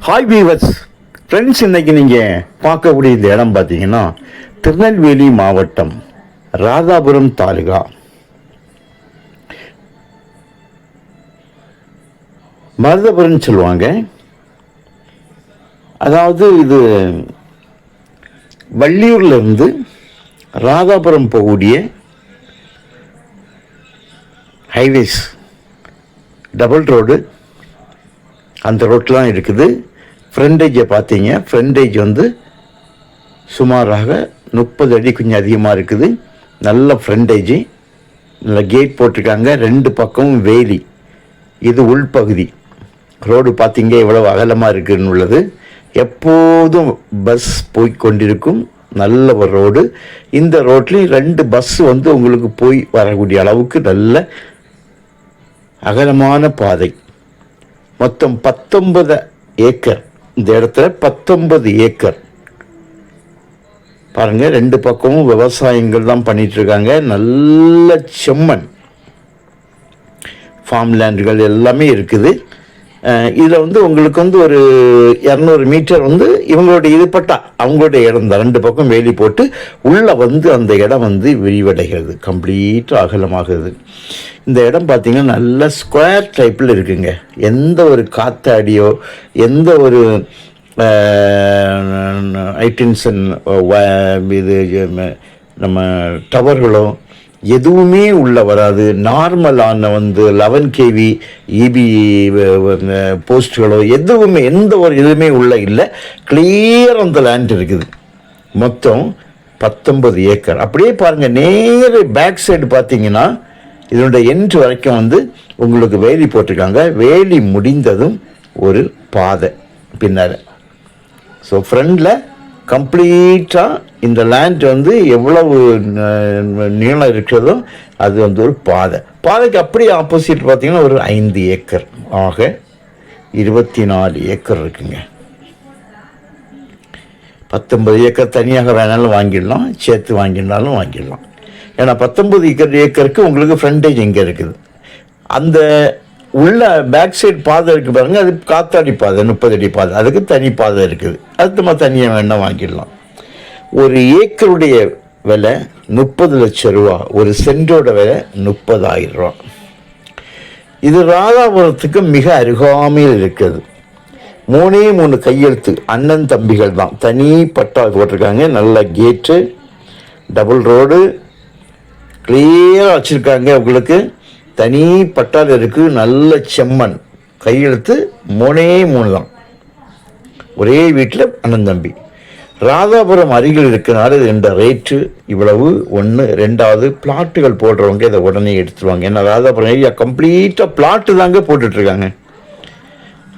Hi viewers friends இன்னைக்கு நீங்கள் பார்க்கக்கூடிய இந்த இடம் பார்த்தீங்கன்னா திருநெல்வேலி மாவட்டம் ராதாபுரம் தாலுகா. மருதபுரம் சொல்லுவாங்க. அதாவது இது வள்ளியூர்ல இருந்து ராதாபுரம் போகக்கூடிய ஹைவேஸ் டபுள் ரோடு. அந்த ரோட்லாம் இருக்குது. ஃப்ரண்டேஜை பார்த்தீங்க. ஃப்ரண்டேஜ் வந்து சுமாராக முப்பது அடி கொஞ்சம் அதிகமாக இருக்குது. நல்ல ஃப்ரண்டேஜ் நல்ல கேட் போட்டிருக்காங்க. ரெண்டு பக்கமும் வேலி. இது உள்பகுதி. ரோடு பார்த்தீங்க இவ்வளோ அகலமாக இருக்குன்னு உள்ளது. எப்போதும் பஸ் போய் கொண்டிருக்கும் நல்ல ஒரு ரோடு இந்த ரோட்லேயும் ரெண்டு பஸ் வந்து உங்களுக்கு போய் வரக்கூடிய அளவுக்கு நல்ல அகலமான பாதை. மொத்தம் பத்தொன்பது ஏக்கர். இந்த இடத்துல பத்தொன்பது ஏக்கர். பாருங்க ரெண்டு பக்கமும் விவசாயங்கள் தான் பண்ணிட்டு இருக்காங்க நல்ல செம்மண். ஃபார்ம் லேண்டுகள் எல்லாமே இருக்குது. இதில் வந்து உங்களுக்கு வந்து ஒரு இரநூறு மீட்டர் வந்து இவங்களுடைய இதுப்பட்டா அவங்களுடைய இடம் தான். ரெண்டு பக்கம் வேலி போட்டு உள்ளே வந்து அந்த இடம் வந்து விரிவடைகிறது கம்ப்ளீட்டாக அகலமாகுது இந்த இடம் பார்த்தீங்கன்னா நல்ல ஸ்கொயர் டைப்பில் இருக்குங்க. எந்த ஒரு காத்தாடியோ எந்த ஒரு ஐட்டன்சன் இது நம்ம டவர்களோ எதுவுமே உள்ள வராது. நார்மலான வந்து லெவன் கேவி இபி போஸ்ட்களோ எதுவுமே எந்த ஒரு இதுவுமே உள்ள இல்லை. கிளியர் அந்த லேண்ட் இருக்குது. மொத்தம் பத்தொன்பது ஏக்கர். அப்படியே பாருங்கள் நேர பேக் சைடு பார்த்தீங்கன்னா இதனுடைய என்ட்ரு வரைக்கும் வந்து உங்களுக்கு வேலி போட்டிருக்காங்க. வேலி முடிந்ததும் ஒரு பாதை பின்னால். ஸோ ஃப்ரண்டில் கம்ப்ளீட்டாக இந்த லேண்ட் வந்து எவ்வளவு நீளம் இருக்கிறதோ அது வந்து ஒரு பாதை. பாதைக்கு அப்படியே ஆப்போசிட் பார்த்தீங்கன்னா ஒரு ஐந்து ஏக்கர். ஆக இருபத்தி நாலு ஏக்கர் இருக்குங்க. பத்தொன்பது ஏக்கர் தனியாக வேணாலும் வாங்கிடலாம். சேர்த்து வாங்கினாலும் வாங்கிடலாம். ஏன்னா பத்தொன்பது ஏக்கர் ஏக்கருக்கு உங்களுக்கு ஃப்ரண்டேஜ் இங்கே இருக்குது. அந்த உள்ள பேக் சைடு பாதை இருக்குது பாருங்க அது காத்தாடி பாதை முப்பது அடி பாதை. அதுக்கு தனி பாதை இருக்குது. அது நம்ம தனியாக வேணால் வாங்கிடலாம். ஒரு ஏக்கருடைய விலை முப்பது லட்சம் ரூபா. ஒரு சென்டோட விலை முப்பதாயிரம் ரூபா. இது ராதாபுரத்துக்கு மிக அருகாமையில் இருக்குது. மூணே மூணு கையெழுத்து அண்ணன் தம்பிகள் தான். தனி பட்டா போட்டிருக்காங்க. நல்ல கேட்டு டபுள் ரோடு கிளியராக வச்சுருக்காங்க உங்களுக்கு. தனி பட்டால் நல்ல செம்மண். கையெழுத்து மூணே மூணு தான் ஒரே வீட்டில் அண்ணன் தம்பி. ராதாபுரம் அருகில் இருக்கிறனால இந்த ரேட்டு இவ்வளவு ஒன்று ரெண்டாவது பிளாட்டுகள் போடுறவங்க இதை உடனே எடுத்துருவாங்க. ஏன்னா ராதாபுரம் ஏரியா கம்ப்ளீட்டாக பிளாட்டு தாங்க போட்டுட்ருக்காங்க.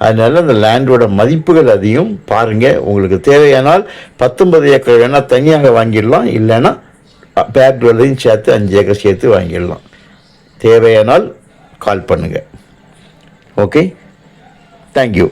அதனால் அந்த லேண்டோட மதிப்புகள் அதையும் பாருங்கள் உங்களுக்கு தேவையானால் பத்தொன்பது ஏக்கர் வேணால் தனியாக வாங்கிடலாம். இல்லைன்னா பேக் வரையும் சேர்த்து அஞ்சு ஏக்கர் சேர்த்து வாங்கிடலாம். தேவையானால் கால் பண்ணுங்கள் ஓகே தேங்க்யூ